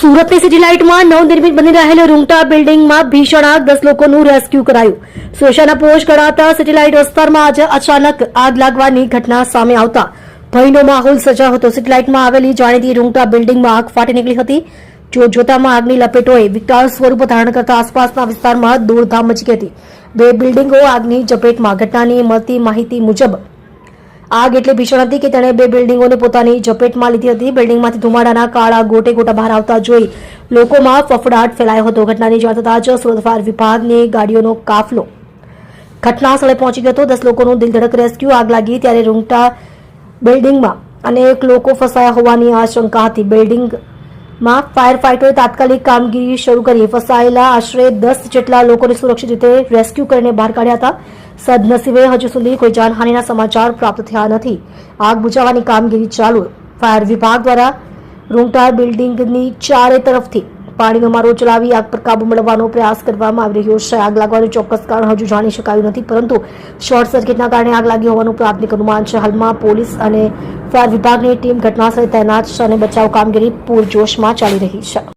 સુરતની સિટી લાઇટમાં નવનિર્મિત બની રહેલ રૂંગટા બિલ્ડિંગમાં ભીષણ આગ દસ લોકોનું રેસ્ક્યુ કરાયું. સુરક્ષાના પોસ્ટ ગણાતા સિટી લાઇટ વિસ્તારમાં આજે અચાનક આગ લાગવાની ઘટના સામે આવતા. ભયનો માહોલ સર્જાયો હતો. સિટી લાઇટમાં આવેલી જાણીતી રૂંગટા બિલ્ડિંગમાં આગ ફાટી નીકળી હતી. જો જોતામાં આગની લપેટોએ વિકરાળ સ્વરૂપ ધારણ કરતા આસપાસના વિસ્તારમાં દોડધામ મચી હતી. બે બિલ્ડિંગો આગની ઝપેટમાં. ઘટનાની મળતી માહિતી મુજબ આગ એટલી ભીષણ હતી કે તેણે બે બિલ્ડિંગોને પોતાની ઝપેટમાં લીધી હતી. બિલ્ડિંગમાંથી ધુમાડાના કાળા ગોટે ગોટા બહાર આવતા જોઈ લોકોમાં ફફડાટ ફેલાયો હતો. ઘટનાની જાણ થતાં જ સુરત વિભાગની ગાડીઓનો કાફલો ઘટના સ્થળે પહોંચી ગયો હતો. દસ લોકોનું દિલધડક રેસ્ક્યુ, આગ લાગી ત્યારે રૂંગટા બિલ્ડિંગમાં અનેક લોકો ફસાયા હોવાની આશંકા હતી. બિલ્ડિંગમાં ફાયર ફાઇટરોએ તાત્કાલિક કામગીરી શરૂ કરી. ફસાયેલા આશરે દસ જેટલા લોકોને સુરક્ષિત રીતે રેસ્ક્યુ કરીને બહાર કાઢ્યા હતા. સદનસીબે હજુ સુધી કોઈ જાનહાનિના સમાચાર પ્રાપ્ત થયા નથી. આગ બુઝાવવાની કામગીરી ચાલુ. ફાયર વિભાગ દ્વારા રૂંગટા બિલ્ડિંગની ચારે તરફથી પાણીનો મારો ચલાવી આગ પર કાબુ મેળવવાનો પ્રયાસ કરવામાં આવી રહ્યો છે. આગ લાગવાનું ચોક્કસ કારણ હજુ જાણી શકાયું નથી, પરંતુ શોર્ટ સર્કિટના કારણે આગ લાગી હોવાનું પ્રાથમિક અનુમાન છે. હાલમાં પોલીસ અને ફાયર વિભાગની ટીમ ઘટનાસ્થળે તૈનાત છે અને બચાવ કામગીરી પૂરજોશમાં ચાલી રહી છે.